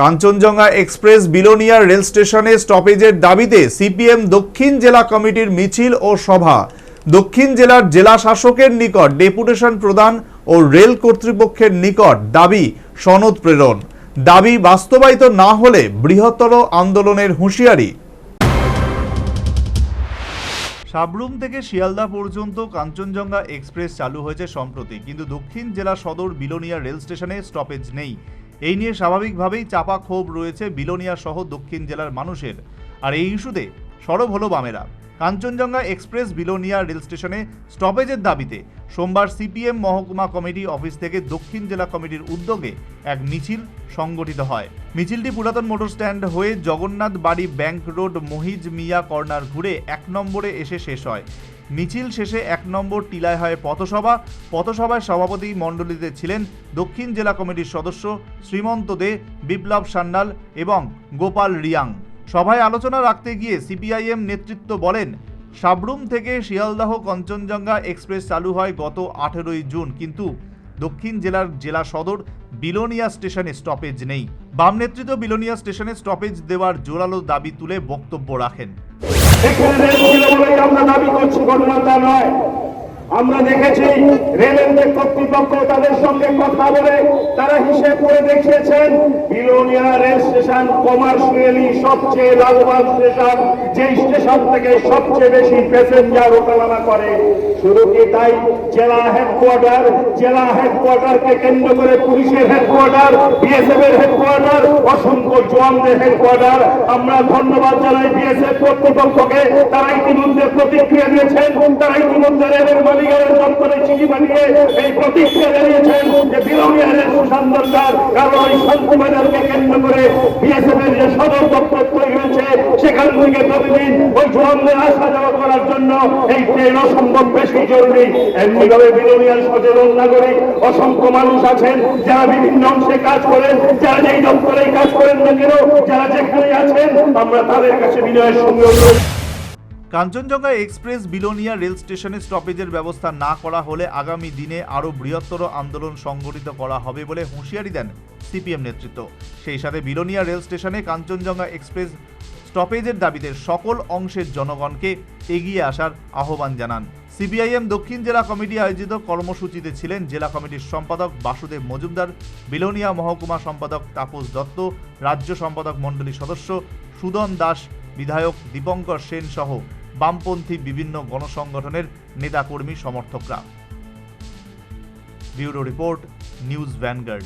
Kanchenjunga express Belonia rail স্টেশনে স্টপেজের দাবিতে CPM দক্ষিণ জেলা কমিটির মিছিল ও সভা। দক্ষিণ জেলার জেলা শাসকের নিকট ডেপুটেশন প্রদান ও রেল কর্তৃপক্ষের নিকট দাবি, সনদ প্রেরণ। দাবি বাস্তবায়িত না হলে বৃহত্তর আন্দোলনের হুঁশিয়ারি। সাবরুম থেকে শিয়ালদা পর্যন্ত কাঞ্চনজঙ্ঘা এক্সপ্রেস চালু হয়েছে সম্প্রতি, কিন্তু দক্ষিণ জেলা সদর বিলোনিয়া রেল স্টেশনে স্টপেজ নেই। এই নিয়ে স্বাভাবিকভাবেই চাপা ক্ষোভ রয়েছে বিলোনিয়া সহ দক্ষিণ জেলার মানুষের। আর এই ইস্যুতে সরব হলো বামেরা। কাঞ্চনজঙ্ঘা এক্সপ্রেস বিলোনিয়া রেল স্টেশনে স্টপেজের দাবিতে সোমবার সিপিএম মহকুমা কমিটি অফিস থেকে দক্ষিণ জেলা কমিটির উদ্যোগে এক মিছিল সংগঠিত হয়। মিছিলটি পুরাতন মোটর স্ট্যান্ড হয়ে জগন্নাথ বাড়ি bank road, Mohij Mia corner ঘুরে এক নম্বরে এসে শেষ হয়। মিছিল শেষে এক নম্বর টিলায় হয় পথসভা। পথসভায় সভাপতি মণ্ডলীতে ছিলেন দক্ষিণ জেলা কমিটির সদস্য শ্রীমন্ত দে, বিপ্লব সান্যাল এবং গোপাল রিয়াং। সভায় আলোচনা রাখতে গিয়ে সিপিআইএম নেতৃত্ব বলেন সাবরুম থেকে শিয়ালদাহ কঞ্চনজঙ্ঘা এক্সপ্রেস চালু হয় গত আঠেরোই জুন, কিন্তু দক্ষিণ জেলার জেলা সদর বিলোনিয়া স্টেশনে স্টপেজ নেই। বাম নেতৃত্ব বিলোনিয়া স্টেশনে স্টপেজ দেওয়ার জোরালো দাবি তুলে বক্তব্য রাখেন। আমরা নয়। আমরা দেখেছি রেলের কর্তৃপক্ষ, তাদের সঙ্গে কথা বলে হিসেব করে দেখিয়েছেন বিলোনিয়া রেল স্টেশন কমার্শিয়ালি সবচেয়ে লাভবান স্টেশন যে স্টেশন থেকে সবচেয়ে বেশি প্যাসেঞ্জার ওঠানামা করে। শুধু কি তাই? জেলা হেডকোয়ার্টার জেলা হেডকোয়ার্টারকে কেন্দ্র করে পুলিশের হেডকোয়ার্টার বিএসএফ এর হেডকোয়ার্টার অসংখ্য জওয়ানদের হেডকোয়ার্টার আমরা ধন্যবাদ জানাই বিএসএফ কর্তৃপক্ষকে। তারা ইতিমধ্যে প্রতিক্রিয়া দিয়েছেন। তারা ইতিমধ্যে রেলের মালিকের দপ্তরে চিঠি পাঠিয়ে এই প্রতিক্রিয়া জানিয়েছেন। যে বিলম্বিয়া রেল দরকার। কারণ ওই শান্তিবাজারকে কেন্দ্র করে বিএসএফ যে সদর দপ্তর তৈরি হয়েছে, সেখান থেকে প্রতিদিন ওই জওয়ানদের আসা যাওয়া করার জন্য এই ট্রেন অসম্ভব বেশি জরুরি। এমনিভাবে বিলোনিয়ার সচেতন নাগরিক, অসংখ্য মানুষ আছেন, যারা বিভিন্ন অংশে কাজ করেন, যারা যেই দপ্তরে কাজ করেন না কেন, যারা যেখানে আছেন, আমরা তাদের কাছে বিনয়ের সঙ্গে অনুরোধ কাঞ্চনজঙ্ঘা এক্সপ্রেস বিলোনিয়া রেল স্টেশনে স্টপেজের ব্যবস্থা না করা হলে আগামী দিনে আরও বৃহত্তর আন্দোলন সংগঠিত করা হবে বলে হুঁশিয়ারি দেন সিপিএম নেতৃত্ব। সেই সাথে বিলোনিয়া রেল স্টেশনে কাঞ্চনজঙ্ঘা এক্সপ্রেস স্টপেজের দাবিতে সকল অংশের জনগণকে এগিয়ে আসার আহ্বান জানান। সিপিআইএম দক্ষিণ জেলা কমিটি আয়োজিত কর্মসূচিতে ছিলেন জেলা কমিটির সম্পাদক বাসুদেব মজুমদার, বিলোনিয়া মহকুমা সম্পাদক তাপস দত্ত, রাজ্য সম্পাদক মণ্ডলী সদস্য সুদন দাস, বিধায়ক দীপঙ্কর সেন সহ বামপন্থী বিভিন্ন গণসংগঠনের নেতাকর্মী সমর্থকরা। Bureau report news Vanguard.